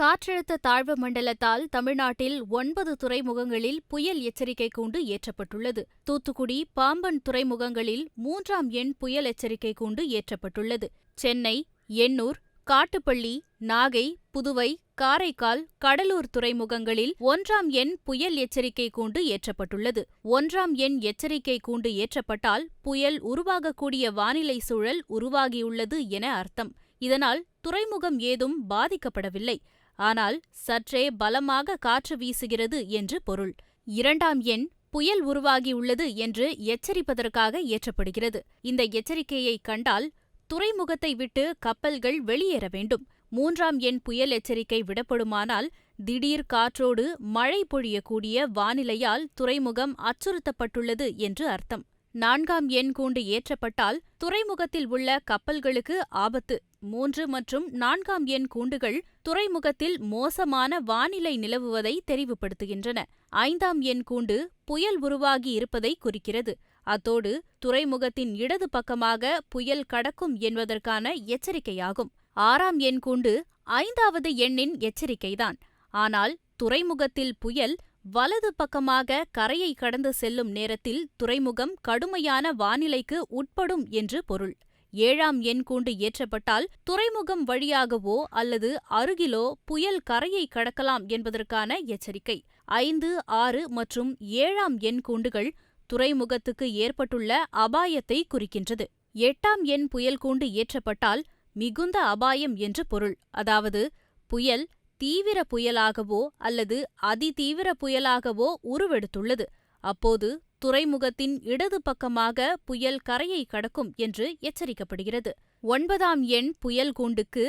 காற்றழுத்த தாழ்வு மண்டலத்தால் தமிழ்நாட்டில் ஒன்பது துறைமுகங்களில் புயல் எச்சரிக்கை கூண்டு ஏற்றப்பட்டுள்ளது. தூத்துக்குடி பாம்பன் துறைமுகங்களில் மூன்றாம் எண் புயல் எச்சரிக்கை கூண்டு ஏற்றப்பட்டுள்ளது. சென்னை எண்ணூர் காட்டுப்பள்ளி நாகை புதுவை காரைக்கால் கடலூர் துறைமுகங்களில் ஒன்றாம் எண் புயல் எச்சரிக்கை கூண்டு ஏற்றப்பட்டுள்ளது. ஒன்றாம் எண் எச்சரிக்கை கூண்டு ஏற்றப்பட்டால் புயல் உருவாகக்கூடிய வானிலை சூழல் உருவாகியுள்ளது என அர்த்தம். இதனால் துறைமுகம் ஏதும் பாதிக்கப்படவில்லை. ஆனால் சற்றே பலமாக காற்று வீசுகிறது என்று பொருள். இரண்டாம் எண் புயல் உருவாகியுள்ளது என்று எச்சரிப்பதற்காக ஏற்றப்படுகிறது இந்த எச்சரிக்கையை கண்டால் துறைமுகத்தை விட்டு கப்பல்கள் வெளியேற வேண்டும். மூன்றாம் எண் புயல் எச்சரிக்கை விடப்படுமானால் திடீர் காற்றோடு மழை பொழியக்கூடிய வானிலையால் துறைமுகம் அச்சுறுத்தப்பட்டுள்ளது என்று அர்த்தம். நான்காம் எண் கூண்டு ஏற்றப்பட்டால் துறைமுகத்தில் உள்ள கப்பல்களுக்கு ஆபத்து. மூன்று மற்றும் நான்காம் எண் கூண்டுகள் துறைமுகத்தில் மோசமான வானிலை நிலவுவதை தெரிவுபடுத்துகின்றன. ஐந்தாம் எண் கூண்டு புயல் உருவாகி இருப்பதை குறிக்கிறது. அத்தோடு துறைமுகத்தின் இடது பக்கமாக புயல் கடக்கும் என்பதற்கான எச்சரிக்கையாகும். ஆறாம் எண் கூண்டு ஐந்தாவது எண்ணின் எச்சரிக்கைதான். ஆனால் துறைமுகத்தில் புயல் வலது பக்கமாக கரையை கடந்து செல்லும் நேரத்தில் துறைமுகம் கடுமையான வானிலைக்கு உட்படும் என்று பொருள். ஏழாம் எண் கூண்டு ஏற்றப்பட்டால் துறைமுகம் வழியாகவோ அல்லது அருகிலோ புயல் கரையை கடக்கலாம் என்பதற்கான எச்சரிக்கை. ஐந்து ஆறு மற்றும் ஏழாம் எண் கூண்டுகள் துறைமுகத்துக்கு ஏற்பட்டுள்ள அபாயத்தை குறிக்கின்றது. எட்டாம் எண் புயல் கூண்டு ஏற்றப்பட்டால் மிகுந்த அபாயம் என்று பொருள். அதாவது புயல் தீவிர புயலாகவோ அல்லது அதிதீவிர புயலாகவோ உருவெடுத்துள்ளது. அப்போது துறைமுகத்தின் இடது பக்கமாக புயல் கரையை கடக்கும் என்று எச்சரிக்கப்படுகிறது. ஒன்பதாம் எண் புயல் கூண்டுக்கு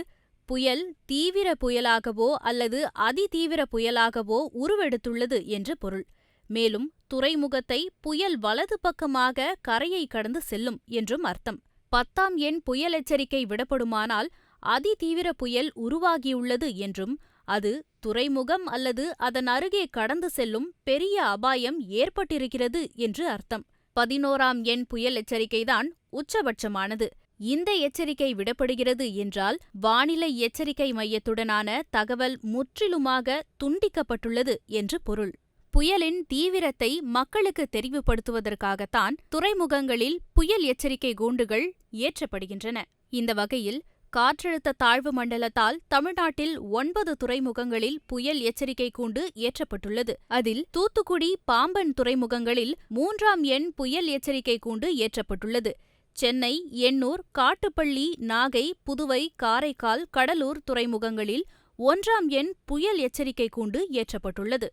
புயல் தீவிர புயலாகவோ அல்லது அதிதீவிர புயலாகவோ உருவெடுத்துள்ளது என்று பொருள். மேலும் துறைமுகத்தை புயல் வலது பக்கமாக கரையை கடந்து செல்லும் என்றும் அர்த்தம். பத்தாம் எண் புயல் எச்சரிக்கை விடப்படுமானால் அதிதீவிர புயல் உருவாகியுள்ளது என்றும் அது துறைமுகம் அல்லது அதன் அருகே கடந்து செல்லும் பெரிய அபாயம் ஏற்பட்டிருக்கிறது என்று அர்த்தம். பதினோராம் எண் புயல் எச்சரிக்கைதான் உச்சபட்சமானது. இந்த எச்சரிக்கை விடப்படுகிறது என்றால் வானிலை எச்சரிக்கை மையத்துடனான தகவல் முற்றிலுமாக துண்டிக்கப்பட்டுள்ளது என்று பொருள். புயலின் தீவிரத்தை மக்களுக்கு தெரிவுபடுத்துவதற்காகத்தான் துறைமுகங்களில் புயல் எச்சரிக்கை கூண்டுகள் ஏற்றப்படுகின்றன. இந்த வகையில் காற்றழுத்த தாழ்வு மண்டலத்தால் தமிழ்நாட்டில் ஒன்பது துறைமுகங்களில் புயல் எச்சரிக்கை கூண்டு ஏற்றப்பட்டுள்ளது அதில் தூத்துக்குடி பாம்பன் துறைமுகங்களில் மூன்றாம் எண் புயல் எச்சரிக்கை கூண்டு ஏற்றப்பட்டுள்ளது சென்னை எண்ணூர் காட்டுப்பள்ளி நாகை புதுவை காரைக்கால் கடலூர் துறைமுகங்களில் ஒன்றாம் எண் புயல் எச்சரிக்கை கூண்டு ஏற்றப்பட்டுள்ளது